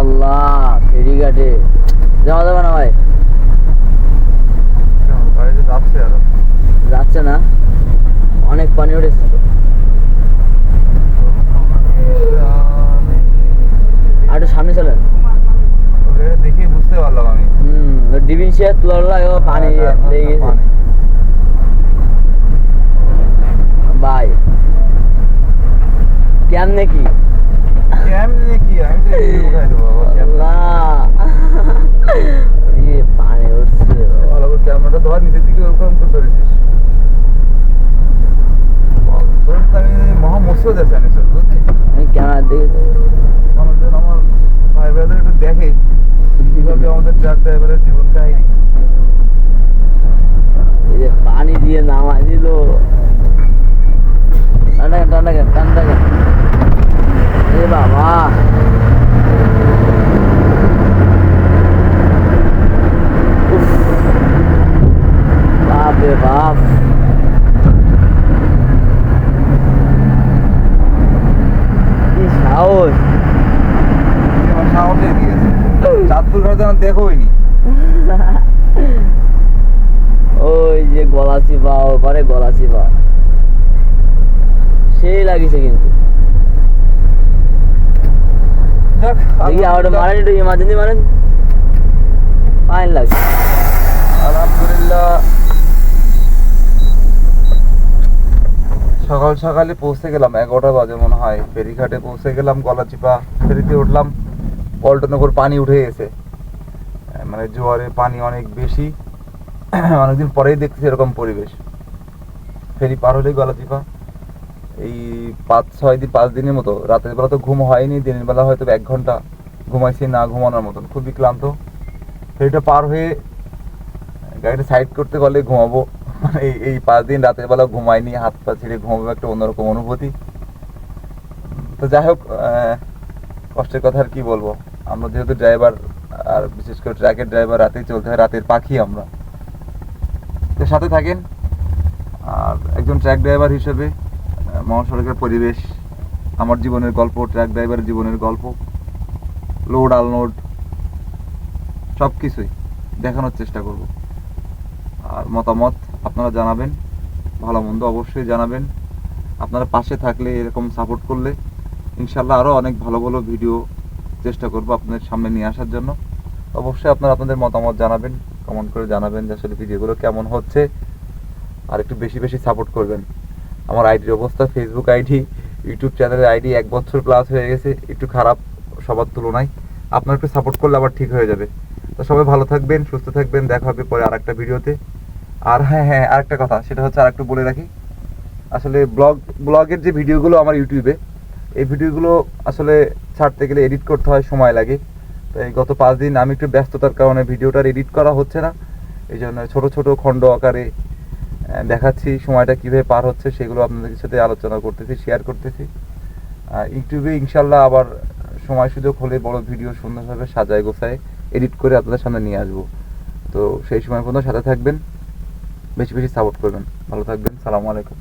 আল্লাহ ফেরিঘাটে। যাওয়া যাবে না ভাই? যাচ্ছে যাচ্ছে না? অনেক পানি উঠেছে। তো। আর একটু সামনে চলেন। দেখে বুঝতে পারলাম আমি। হুম ডিবিন শেয়ার তোলা পানি হ্যাঁ, হ্যাঁ, লেগে গেছে। ভাই কেমনে কি কেমনে কি আমি তো এমনি উঠাই দেবো বাবা, কেমনে? আল্লাহ ইয়ে পানি উঠছে বাবা। ভালো করে ক্যামেরাটা ধর নিচের দিকে ওরকম করে ধরেছিস বল, তোর তো আমি মহা মুসিবত আছে আমি সব বুঝলি আমি ক্যামেরা দেখে মানুষজন আমার ভাই ভাইদের একটু দেখে কীভাবে আমাদের ট্রাক ড্রাইভারের জীবন কাহিনী এই যে পানি দিয়ে নামাই দিল টান্ডা টান্ডা টান্ডা এ বাবা উফ। বাপ রে বাপ কি সাহস আমার সাহসে দিয়েছে চাঁদপুর ঘরে তো দেখো হয়নি ওই যে গলা চিপা ওপারে গলা চিপা। সেই লাগিছে কিন্তু। দেখি আবার মারেন একটু ইমার্জেন্সি মারেন? ফাইন লাগছে। আলহামদুলিল্লাহ। সকাল সকালে পৌঁছে গেলাম এগারোটা বাজে মনে হয়। ফেরিঘাটে পৌঁছে গেলাম গলাচিপা ফেরিতে উঠলাম। পল্টনগর পানি উঠে গেছে। মানে জোয়ারে পানি অনেক বেশি। অনেকদিন পরেই দেখতেছি এরকম পরিবেশ। ফেরি পার হলেই গলাচিপা এই পাঁচ, ছয় দিন, পাঁচ দিনের মতো। রাতের বেলা তো ঘুম হয়নি, দিনের বেলা হয়তো এক ঘণ্টা ঘুমাইছি না ঘুমানোর মতন। খুবই ক্লান্ত। ফেরিটা পার হয়ে গাড়িটা সাইড করতে পারলে ঘুমাবো। মানে এই এই পাঁচ দিন রাতের বেলা ঘুমাইনি, হাত পা ছেড়ে ঘুমাবো, একটা অন্যরকম অনুভূতি। তো যাই হোক কষ্টের কথা আর কি বলব? আমরা যেহেতু ড্রাইভার আর বিশেষ করে ট্র্যাকের ড্রাইভার রাতেই চলতে হয়, রাতের পাখি আমরা। তো সাথে থাকেন, আর একজন ট্র্যাক ড্রাইভার হিসেবে মহাসড়কের পরিবেশ, আমার জীবনের গল্প ট্র্যাক ড্রাইভারের জীবনের গল্প লোড আনলোড সব কিছুই দেখানোর চেষ্টা করব। আর মতামত আপনারা জানাবেন, ভালো মন্দ অবশ্যই জানাবেন। আপনারা পাশে থাকলে এরকম সাপোর্ট করলে, ইনশাল্লাহ আরও অনেক ভালো ভালো ভিডিও চেষ্টা করব আপনাদের সামনে নিয়ে আসার জন্য। অবশ্যই আপনারা আপনাদের মতামত জানাবেন কমেন্ট করে জানাবেন যে আসলে ভিডিওগুলো কেমন হচ্ছে। আর একটু বেশি বেশি সাপোর্ট করবেন। আমার আইডির অবস্থা ফেসবুক আইডি ইউটিউব চ্যানেলের আইডি এক বছর প্লাস হয়ে গেছে, একটু খারাপ সবার তুলনায়। আপনারা একটু সাপোর্ট করলে আবার ঠিক হয়ে যাবে। তো সবাই ভালো থাকবেন, সুস্থ থাকবেন, দেখা হবে পরে আর একটা ভিডিওতে আর হ্যাঁ হ্যাঁ আরেকটা কথা, সেটা হচ্ছে আর একটু বলে রাখি। আসলে ব্লগ ব্লগের যে ভিডিওগুলো আমার ইউটিউবে এই ভিডিওগুলো আসলে ছাড়তে গেলে এডিট করতে হয়, সময় লাগে। তো এই গত পাঁচ দিন আমি একটু ব্যস্ততার কারণে ভিডিওটার এডিট করা হচ্ছে না। এই জন্য ছোটো ছোটো খণ্ড আকারে দেখাচ্ছি সময়টা কীভাবে পার হচ্ছে, সেগুলো আপনাদের সাথে আলোচনা করতেছি শেয়ার করতেছি। ইউটিউবে ইনশাল্লাহ আবার সময় সুযোগ হলে বড় ভিডিও সুন্দরভাবে সাজায় গোছায় এডিট করে আপনাদের সামনে নিয়ে আসব। তো সেই সময় পর্যন্ত সাথে থাকবেন, বেশি বেশি সাপোর্ট করবেন। ভালো থাকবেন, সালামু আলাইকুম।